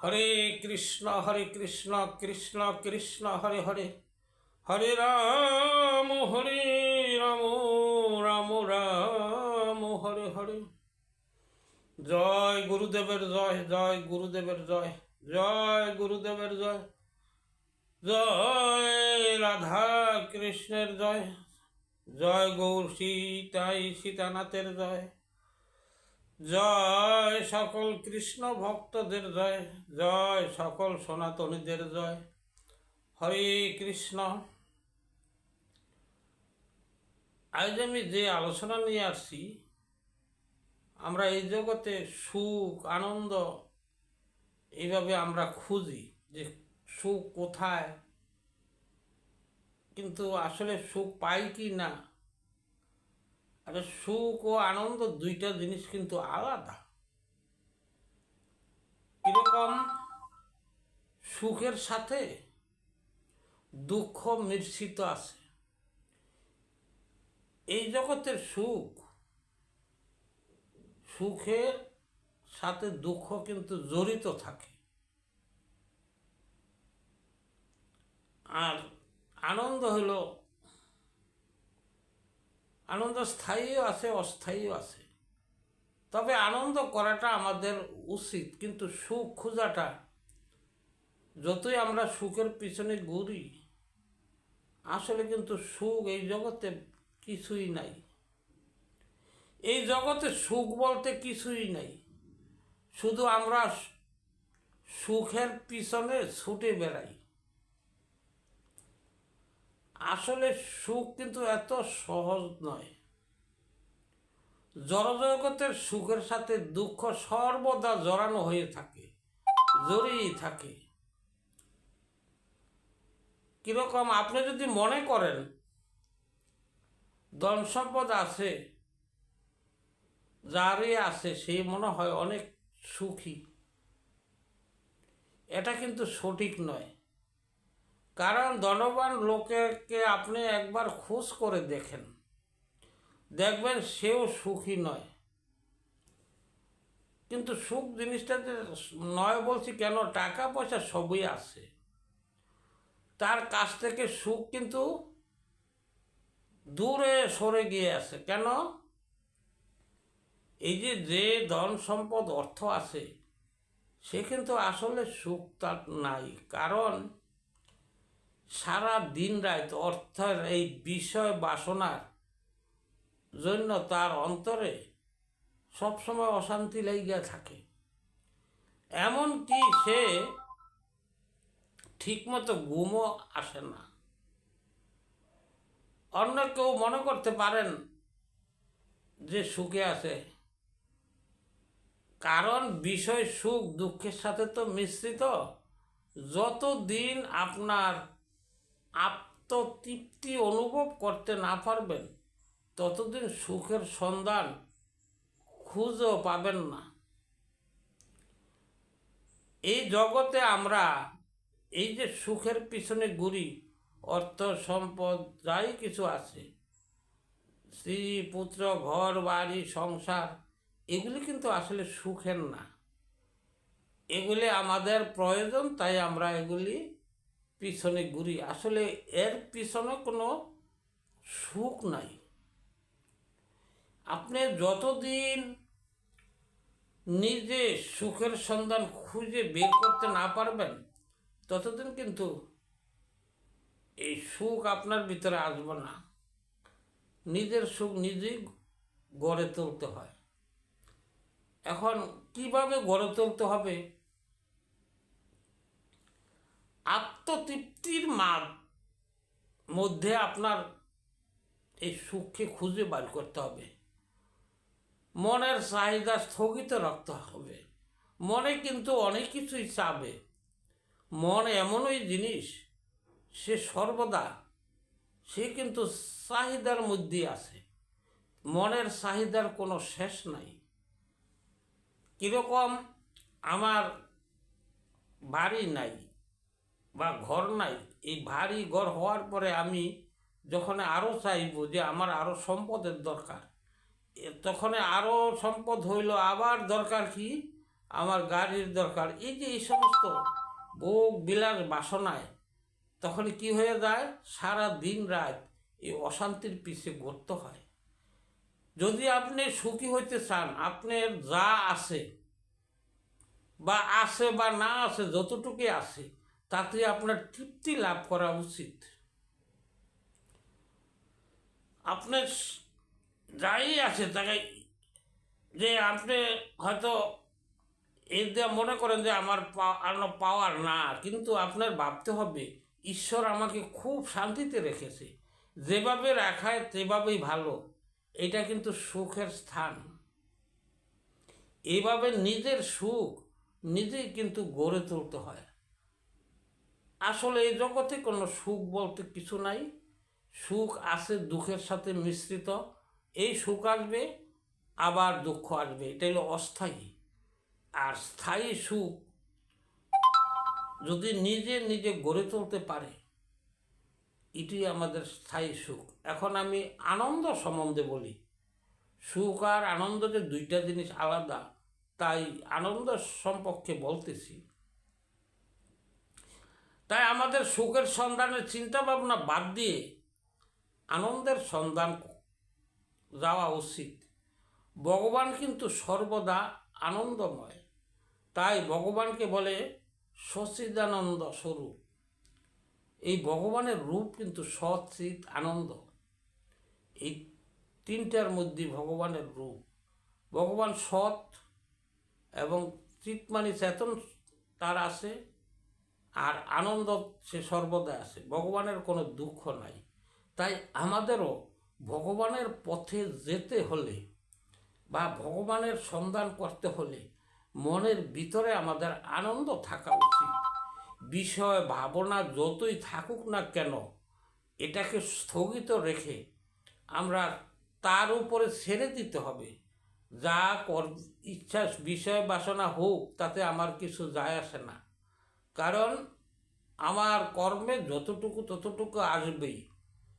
হরে কৃষ্ণ হরে কৃষ্ণ কৃষ্ণ কৃষ্ণ, হরে হরে। হরে রাম হরে রাম রাম রাম, হরে হরে। জয় গুরুদেবের জয় জয় গুরুদেবের জয় জয় গুরুদেবের জয় জয় রাধা কৃষ্ণের জয় জয় গৌর সীতাই সীতানাথের জয়। জয় সকল কৃষ্ণ ভক্তদের জয় জয় সকল সনাতনীদের জয়। হরে কৃষ্ণ। আজ আমি যে আলোচনা নিয়ে আসছি, আমরা এই জগতে সুখ, আনন্দ এইভাবে আমরা খুঁজি যে সুখ কোথায়, কিন্তু আসলে সুখ পাই কি না আরে সুখ ও আনন্দ দুইটা জিনিস কিন্তু আলাদা। কীরকম? সুখের সাথে দুঃখ মিশ্রিত আছে। এই জগতের সুখ, সুখের সাথে দুঃখ কিন্তু জড়িত থাকে। আর আনন্দ হলো আনন্দ স্থায়ীও আছে, অস্থায়ীও আছে। তবে আনন্দ করাটা আমাদের উচিত, কিন্তু সুখ খোঁজাটা, যতই আমরা সুখের পিছনে ঘুরি, আসলে কিন্তু সুখ এই জগতে কিছুই নাই। এই জগতে সুখ বলতে কিছুই নাই। শুধু আমরা সুখের পিছনে ছুটে বেড়াই। আসলে সুখ কিন্তু এত সহজ নয়। জড়জগতের সুখের সাথে দুঃখ সর্বদা জড়ানো হয়ে থাকে জড়িয়েই থাকে। কীরকম আপনি যদি মনে করেন ধন সম্পদ আছে, যারই আছে, সে মনে হয় অনেক সুখী। এটা কিন্তু সঠিক নয়। কারণ ধনবান লোকেকে আপনি একবার খোঁজ করে দেখেন। দেখবেন সেও সুখী নয়। কিন্তু সুখ জিনিসটা যে নয় বলছি কেন? টাকা পয়সা সবই আছে। তার কাছ থেকে সুখ কিন্তু দূরে সরে গিয়ে আছে। কেন? এই যে যে ধন সম্পদ অর্থ আছে, সে কিন্তু আসলে সুখ তার নাই। কারণ সারা দিন রাত অর্থের এই বিষয় বাসনার জন্য তার অন্তরে সবসময় অশান্তি লেগে থাকে। এমনকি সে ঠিকমতো ঘুমও আসে না। অন্য কেউ মনে করতে পারেন যে সুখে আছে। কারণ বিষয় সুখ, দুঃখের সাথে তো মিশ্রিত। যত দিন আপনার আত্মতৃপ্তি অনুভব করতে না পারবেন, ততদিন সুখের সন্ধান খুঁজেও পাবেন না। এই জগতে আমরা এই যে সুখের পিছনে ঘুরি, অর্থ, সম্পদ, যাই কিছু আছে, স্ত্রী, পুত্র, ঘর, বাড়ি, সংসার, এগুলি কিন্তু আসলে সুখের না। এগুলি আমাদের প্রয়োজন, তাই আমরা এগুলি পিছনে ঘুরি। আসলে এর পিছনে কোনো সুখ নাই। আপনি যতদিন নিজে সুখের সন্ধান খুঁজে বের করতে না পারবেন, ততদিন কিন্তু এই সুখ আপনার ভিতরে আসবে না। নিজের সুখ নিজেই গড়ে তুলতে হয়। এখন কীভাবে গড়ে তুলতে হবে? আত্মতৃপ্তির মার মধ্যে আপনার এই সুখকে খুঁজে বার করতে হবে। মনের চাহিদা স্থগিত রাখতে হবে। মনে কিন্তু অনেক কিছুই চাবে। মন এমনই জিনিস, সে সর্বদা, সে কিন্তু চাহিদার মধ্যে আছে। মনের চাহিদার কোনো শেষ নাই। কীরকম আমার বাড়ি নাই বা ঘর নাই, এই ভারী ঘর হওয়ার পরে আমি যখন আরও চাইব যে আমার আরও সম্পদের দরকার তখন আরও সম্পদ হইল, আবার দরকার কি? আমার গাড়ির দরকার। এই যে এই সমস্ত ভোগ, বিলাস, বাসনায় তখন কি হয়ে যায়? সারা দিন রাত এই অশান্তির পিছে ঘুরতে হয়। যদি আপনি সুখী হইতে চান, আপনার যা আছে বা আছে বা না আছে, যতটুকুই আছে তাতে আপনার তৃপ্তি লাভ করা উচিত। আপনার যাই আছে তাকে যে আপনি হয়তো এই দিয়ে মনে করেন যে আমার পাওয়ার না, কিন্তু আপনার ভাবতে হবে, ঈশ্বর আমাকে খুব শান্তিতে রেখেছে। যেভাবে রাখায় সেভাবেই ভালো, এটা কিন্তু সুখের স্থান। এভাবে নিজের সুখ নিজেই কিন্তু গড়ে তুলতে হয়। আসলে এই জগতে কোনো সুখ বলতে কিছু নাই। সুখ আছে, দুঃখের সাথে মিশ্রিত। এই সুখ আসবে, আবার দুঃখ আসবে। এটা হলো অস্থায়ী। আর স্থায়ী সুখ যদি নিজে নিজে গড়ে তুলতে পারে এটি আমাদের স্থায়ী সুখ। এখন আমি আনন্দ সম্বন্ধে বলি। সুখ আর আনন্দ যে দুইটা জিনিস আলাদা, তাই আনন্দ সম্পর্কে বলতেছি। তাই আমাদের সুখের সন্ধানের চিন্তা ভাবনা বাদ দিয়ে আনন্দের সন্ধান যাওয়া উচিত। ভগবান কিন্তু সর্বদা আনন্দময়। তাই ভগবানকে বলে সচিদানন্দ স্বরূপ। এই ভগবানের রূপ কিন্তু সৎ, চিত, আনন্দ। এই তিনটার মধ্যে ভগবানের রূপ। ভগবান সৎ এবং চিত মানে চেতন তার আছে। আর আনন্দ সে সর্বদা আছে। ভগবানের কোনো দুঃখ নাই। তাই আমাদেরও ভগবানের পথে যেতে হলে বা ভগবানের সন্ধান করতে হলে মনের ভিতরে আমাদের আনন্দ থাকা উচিত। বিষয়, ভাবনা যতই থাকুক না কেন, এটাকে স্থগিত রেখে আমরা তার উপরে ছেড়ে দিতে হবে। যা কর ইচ্ছা, বিষয়, বাসনা হোক, তাতে আমার কিছু যায় আসে না। কারণ আমার কর্মে যতটুকু ততটুকু আসবেই।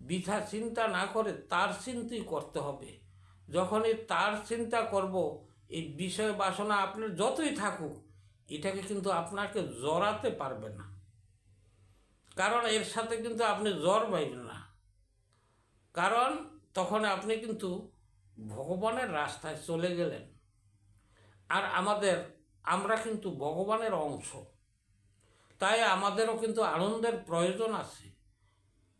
বৃথা চিন্তা না করে তার চিন্তাই করতে হবে। যখনই তার চিন্তা করব, এই বিষয় বাসনা আপনার যতই থাকুক, এটাকে কিন্তু আপনাকে জড়াতে পারবে না। কারণ এর সাথে কিন্তু আপনি জ্বর পাইবেন না। কারণ তখন আপনি কিন্তু ভগবানের রাস্তায় চলে গেলেন। আর আমাদের, আমরা কিন্তু ভগবানের অংশ। তাই আমাদেরও কিন্তু আনন্দের প্রয়োজন আছে।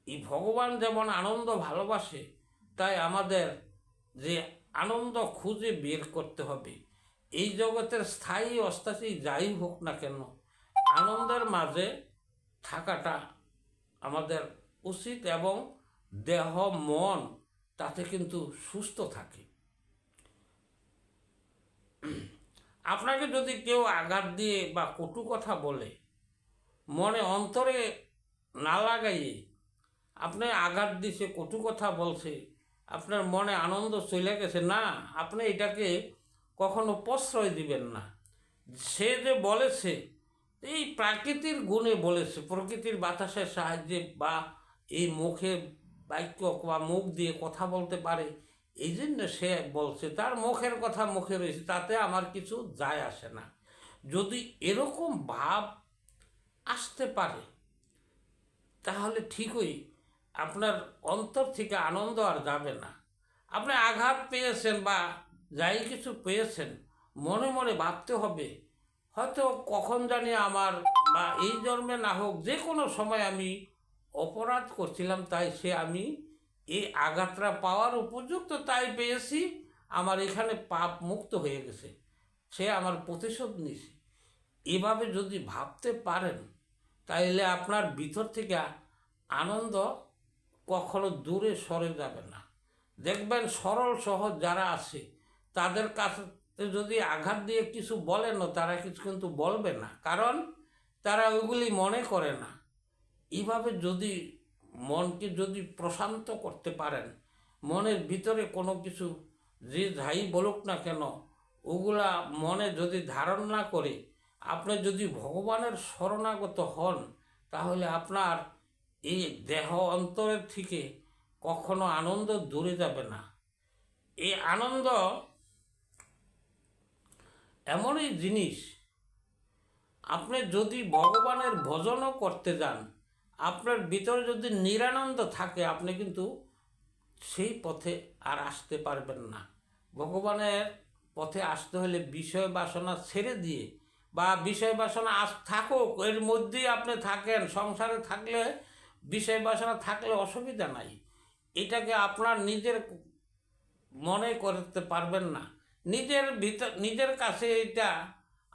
এই ভগবান যেমন আনন্দ ভালোবাসে, তাই আমাদের যে আনন্দ খুঁজে বের করতে হবে। এই জগতের স্থায়ী অস্থায়ী যাই হোক না কেন, আনন্দের মাঝে থাকাটা আমাদের উচিত এবং দেহ, মন তাতে কিন্তু সুস্থ থাকে। আপনাকে যদি কেউ আঘাত দিয়ে বা কটু কথা বলে মনে অন্তরে না লাগাইয়ে আপনি আঘাত দিছে, কটু কথা বলছে, আপনার মনে আনন্দ চলে গেছে, না, আপনি এটাকে কখনো প্রশ্রয় দিবেন না। সে যে বলেছে, এই প্রাকৃতির গুণে বলেছে, প্রকৃতির বাতাসের সাহায্যে বা এই মুখে বাক্য বা মুখ দিয়ে কথা বলতে পারে, এই জন্য সে বলছে, তার মুখের কথা মুখে রয়েছে, তাতে আমার কিছু যায় আসে না। যদি এরকম ভাব আসতে পারে। তাহলে ঠিকই আপনার অন্তর থেকে আনন্দ আর যাবে না। আপনি আঘাত পেয়েছেন বা যাই কিছু পেয়েছেন, মনে মনে ভাবতে হবে, হয়তো কখন জানি আমার বা এই জন্মে না হোক যে কোনো সময় আমি অপরাধ করছিলাম, তাই সে আমি এই আঘাতটা পাওয়ার উপযুক্ত তাই পেয়েছি, আমার এখানে পাপ মুক্ত হয়ে গেছে, সে আমার প্রতিশোধ নিছে এভাবে যদি ভাবতে পারেন, তাইলে আপনার ভিতর থেকে আনন্দ কখনো দূরে সরে যাবে না। দেখবেন সরল সহজ যারা আছে, তাদের কাছে যদি আঘাত দিয়ে কিছু বলেন তারা কিছু কিন্তু বলবে না। কারণ তারা ওইগুলি মনে করে না। এইভাবে যদি মনকে যদি প্রশান্ত করতে পারেন, মনের ভিতরে কোনো কিছু যে যাই বলুক না কেন, ওগুলা মনে যদি ধারণ না করে আপনি যদি ভগবানের শরণাগত হন, তাহলে আপনার এই দেহ অন্তরের থেকে কখনো আনন্দ দূরে যাবে না। এই আনন্দ এমনই জিনিস, আপনি যদি ভগবানের ভজনও করতে যান, আপনার ভিতরে যদি নিরানন্দ থাকে, আপনি কিন্তু সেই পথে আর আসতে পারবেন না। ভগবানের পথে আসতে হলে বিষয় বাসনা ছেড়ে দিয়ে বা বিষয় বাসনা আস থাকুক, এর মধ্যেই আপনি থাকেন, সংসারে থাকলে, বিষয় বাসনা থাকলে অসুবিধা নাই। এটাকে আপনার নিজের মনে করতে পারবেন না। নিজের ভিতর, নিজের কাছে এটা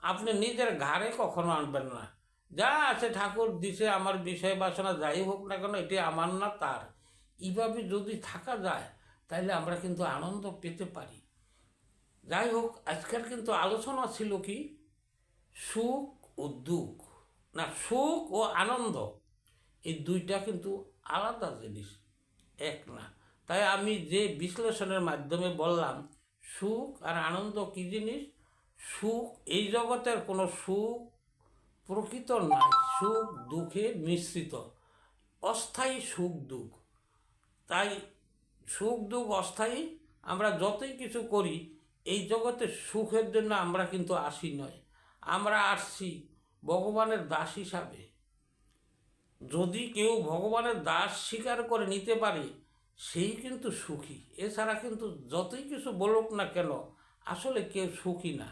আপনি নিজের ঘাড়ে কখনো আনবেন না। যা আছে ঠাকুর দিছে, আমার বিষয় বাসনা যাই হোক না কেন, এটি আমার না তার। এইভাবে যদি থাকা যায় তাহলে আমরা কিন্তু আনন্দ পেতে পারি। যাই হোক, আজকের কিন্তু আলোচনা ছিল কি? সুখ ও দুঃখ। না, সুখ ও আনন্দ, এই দুইটা কিন্তু আলাদা জিনিস, এক না। তাই আমি যে বিশ্লেষণের মাধ্যমে বললাম, সুখ আর আনন্দ কী জিনিস? সুখ এই জগতের কোনো সুখ প্রকৃত নয়, সুখ দুঃখে মিশ্রিত। অস্থায়ী সুখ দুঃখ। তাই সুখ দুঃখ অস্থায়ী আমরা যতই কিছু করি, এই জগতে সুখের জন্য আমরা কিন্তু আসি নয় আমরা আসছি ভগবানের দাস হিসাবে। যদি কেউ ভগবানের দাস স্বীকার করে নিতে পারে, সেই কিন্তু সুখী। এছাড়া কিন্তু যতই কিছু বলুক না কেন, আসলে কেউ সুখী না।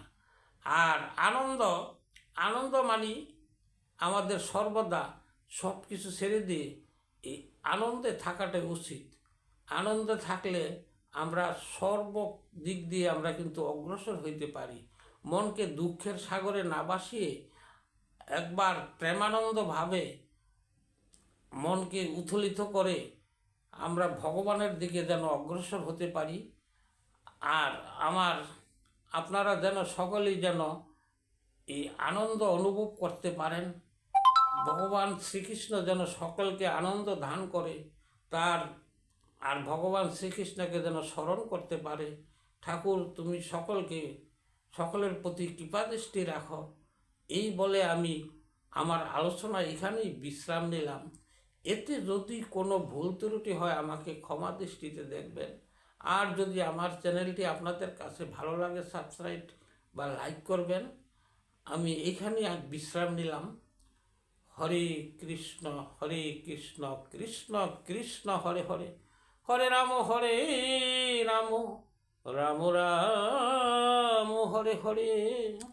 আর আনন্দ আনন্দ মানি আমাদের সর্বদা সব কিছু ছেড়ে দিয়ে এই আনন্দে থাকাটাই উচিত। আনন্দে থাকলে আমরা সর্ব দিক দিয়ে আমরা কিন্তু অগ্রসর হইতে পারি। মনকে দুঃখের সাগরে না বাসিয়ে একবার প্রেমানন্দ ভাবে মনকে উথলিত করে আমরা ভগবানের দিকে যেন অগ্রসর হতে পারি। আর আমার, আপনারা যেন সকলেই যেন এই আনন্দ অনুভব করতে পারেন। ভগবান শ্রীকৃষ্ণ যেন সকলকে আনন্দ দান করে, তার, আর ভগবান শ্রীকৃষ্ণকে যেন স্মরণ করতে পারে। ঠাকুর, তুমি সকলকে সকলের প্রতি কৃপাদৃষ্টি রাখো। এই বলে আমি আমার আলোচনা এখানেই বিশ্রাম নিলাম। এতে যদি কোনো ভুল ত্রুটি হয়, আমাকে ক্ষমা দৃষ্টিতে দেখবেন। আর যদি আমার চ্যানেলটি আপনাদের কাছে ভালো লাগে, সাবস্ক্রাইব বা লাইক করবেন। আমি এখানে আজ বিশ্রাম নিলাম। হরে কৃষ্ণ হরে কৃষ্ণ কৃষ্ণ কৃষ্ণ, হরে হরে। হরে রাম হরে রাম। রাম রাম হরে হরে।